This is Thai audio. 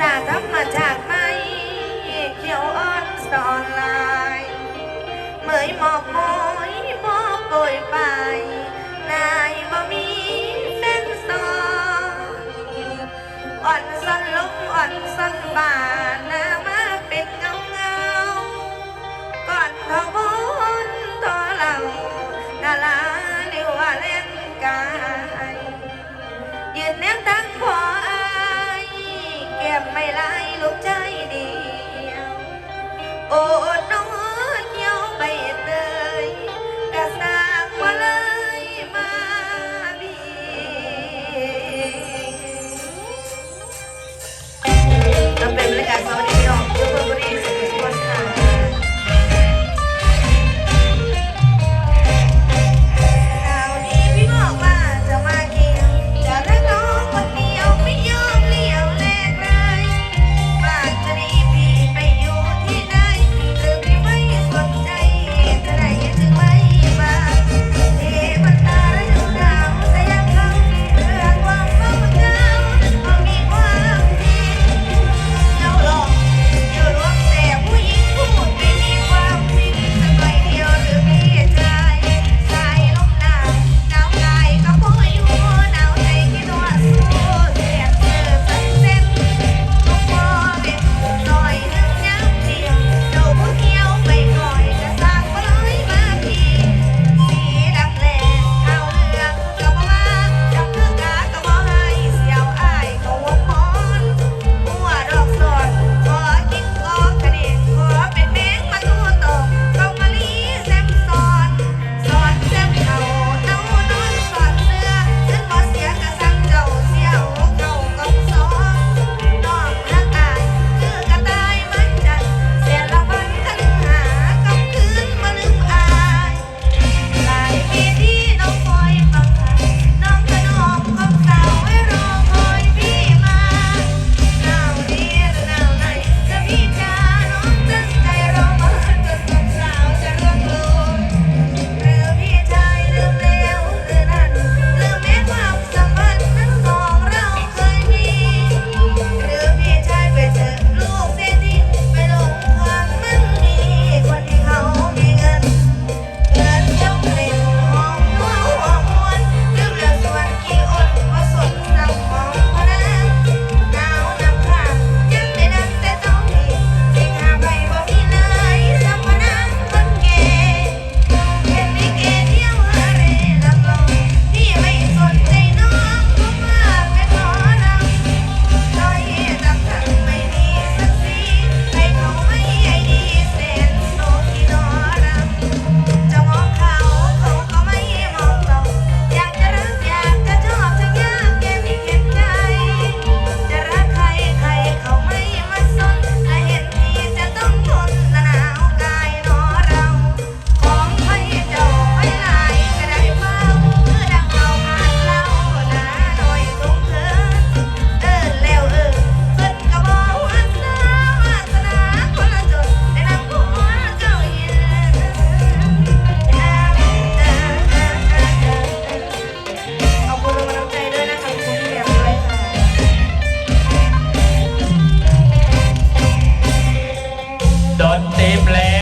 สาธรรมชาติไม่เขียวอ่อนสอนลายเหมยหมอกโมยบอโกยไป นายบ่มีแฟนสอนอ่อนสันลมอ่อนสันบานหน้ามาเป็นเงาเงาก่อนทองบนต่อเหล่านาลาเดียวว่าเล่นกาายเก็บไม่ไล่ลูกใจเดียว โอ้